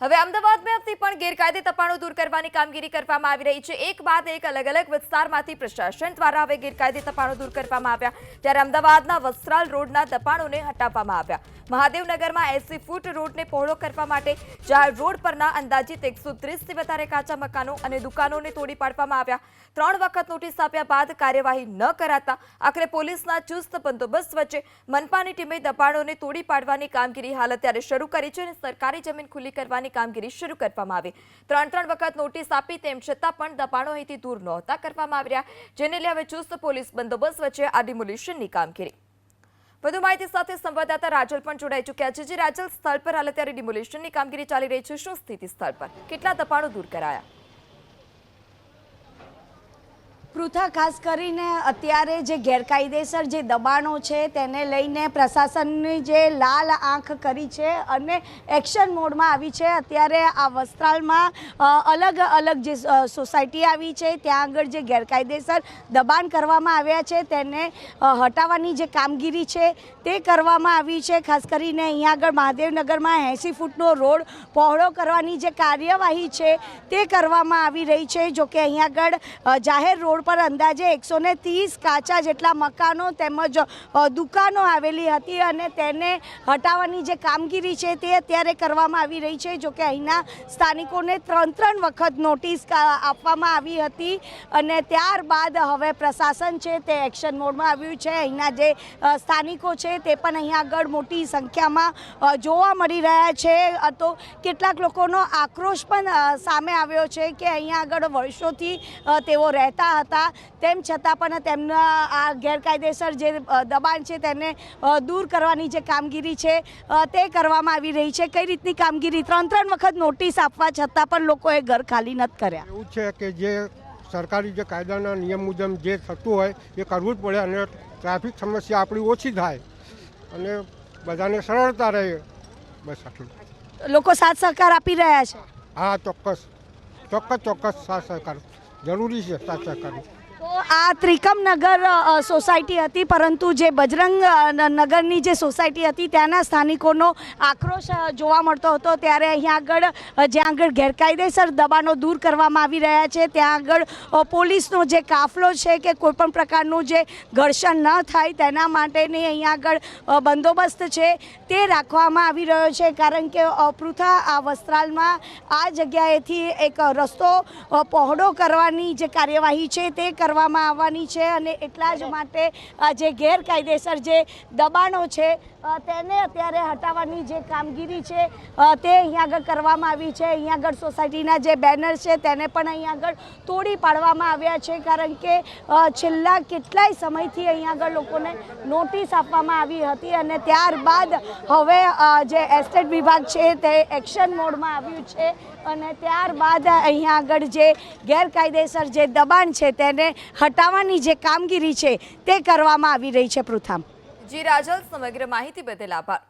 હવે અમદાવાદમાંથી પણ ગેરકાયદે તપાણો દૂર કરવાની કામગીરી કરવામાં આવી રહી છે. એક બાદ એક અલગ અલગ વિસ્તારમાંથી પ્રશાસન દ્વારા હવે ગેરકાયદે તપાણો દૂર કરવામાં આવ્યા, ત્યારે અમદાવાદના વસ્ત્રાલ રોડના દબાણોને હટાવવામાં આવ્યા. મહાદેવનગરમાં એસી ફૂટ રોડને પહોળો કરવા માટે જાહેર રોડ પરના અંદાજિત એકસો ત્રીસથી વધારે કાચા મકાનો અને દુકાનોને તોડી પાડવામાં આવ્યા. ત્રણ વખત નોટિસ આપ્યા બાદ કાર્યવાહી ન કરાતા આખરે પોલીસના ચુસ્ત બંદોબસ્ત વચ્ચે મનપાની ટીમે દબાણોને તોડી પાડવાની કામગીરી હાલ અત્યારે શરૂ કરી છે અને સરકારી જમીન ખુલ્લી કરવાની કામગીરી શરૂ કરવામાં આવી. ત્રણ ત્રણ વખત નોટિસ આપી તેમ છતાં પણ દબાણો અહીંથી દૂર નહોતા કરવામાં આવી રહ્યા જેને લઈ હવે ચુસ્ત પોલીસ બંદોબસ્ત વચ્ચે આ ડિમોલિશનની કામગીરી. વધુ માહિતી સાથે સંવાદદાતા રાજલ પણ જોડાઈ ચૂક્યા છે, જે રાજલ સ્થળ પર હાલ અત્યારે ડિમોલિશનની કામગીરી ચાલી રહી છે. શું સ્થિતિ સ્થળ પર? કેટલા દબાણો દૂર કરાયા? પૃથા, ખાસ કરીને અત્યારે જે ગેરકાયદેસર જે દબાણો છે તેને લઈને પ્રશાસનની જે લાલ આંખ કરી છે અને એક્શન મોડમાં આવી છે. અત્યારે આ વસ્ત્રાલમાં અલગ અલગ જે સોસાયટી આવી છે. ત્યાં આગળ જે ગેરકાયદેસર દબાણ કરવામાં આવ્યા છે તેને હટાવવાની જે કામગીરી છે તે કરવામાં આવી છે. ખાસ કરીને અહીંયા આગળ મહાદેવનગરમાં એંસી ફૂટનો રોડ પહોળો કરવાની જે કાર્યવાહી છે તે કરવામાં આવી રહી છે. જોકે અહીંયા આગળ જાહેર રોડ પર અંદાજે એકસો ત્રીસ કાચા જેટલા મકાનો તેમજ દુકાનો આવેલી હતી અને તેને હટાવવાની જે કામગીરી છે તે અત્યારે કરવામાં આવી રહી છે. જો કે અહીંના સ્થાનિકોને ત્રણ ત્રણ વખત નોટિસ આપવામાં આવી હતી અને ત્યારબાદ હવે પ્રશાસન છે તે એક્શન મોડમાં આવ્યું છે. અહીંના જે સ્થાનિકો છે તે પણ અહીંયા આગળ મોટી સંખ્યામાં જોવા મળી રહ્યા છે. તો કેટલાક લોકોનો આક્રોશ પણ સામે આવ્યો છે કે અહીંયા આગળ વર્ષોથી તેઓ રહેતા હતા તેમ છતાં પણ તેમના આ ગેરકાયદેસર જે દબાણ છે તેને દૂર કરવાની જે કામગીરી છે તે કરવામાં આવી રહી છે. કઈ રીતની કામગીરી? ત્રણ ત્રણ વખત નોટિસ આપવા છતાં પણ લોકોએ ઘર ખાલી નથી કર્યા. એવું છે કે જે સરકારી જે કાયદાના નિયમ મુજબ જે થતું હોય એ કરવું જ પડે અને ટ્રાફિક સમસ્યા આપણી ઓછી થાય અને બધાને સરળતા રહે. બસ આટલું. લોકો સાથ સહકાર આપી રહ્યા છે? હા ચોક્કસ. ચોક્કસ ચોક્કસ સાથ સહકાર. જરૂરી છે સાચા તો આ ત્રિકમનગર સોસાયટી હતી, પરંતુ જે બજરંગ નગરની જે સોસાયટી હતી, ત્યાંના સ્થાનિકોનો આક્રોશ જોવા મળતો હતો. ત્યારે અહીંયા આગળ જ્યાં આગળ ગેરકાયદેસર દબાણો દૂર કરવામાં આવી રહ્યા છે, ત્યાં આગળ પોલીસનો જે કાફલો છે કે કોઈપણ પ્રકારનું જે ઘર્ષણ ન થાય, તેના માટેની અહીંયા આગળ બંદોબસ્ત છે, તે રાખવામાં આવી રહ્યો છે. કારણ કે પૃથા, આ વસ્ત્રાલમાં આ જગ્યાએથી એક રસ્તો પહોળો કરવાની જે કાર્યવાહી છે, તે કરવામાં આવવાની છે અને એટલા જ માટે જે ગેરકાયદેસર જે દબાણો છે તેને અત્યારે હટાવવાની જે કામગીરી છે તે અહીંયા આગળ કરવામાં આવી છે. અહીંયા આગળ સોસાયટીના જે બેનર છે તેને પણ અહીંયા આગળ તોડી પાડવામાં આવ્યા છે, કારણ કે છેલ્લા કેટલાય સમયથી અહીંયા આગળ લોકોને નોટિસ આપવામાં આવી હતી અને ત્યારબાદ હવે જે એસ્ટેટ વિભાગ છે તે એક્શન મોડમાં આવ્યું છે અને ત્યારબાદ અહીંયા આગળ જે ગેરકાયદેસર જે દબાણ છે તેને હટાવવાની જે કામગીરી છે તે કરવામાં આવી રહી છે, પૃથામ. જી, રાજલ, સમગ્ર માહિતી બદલ આભાર.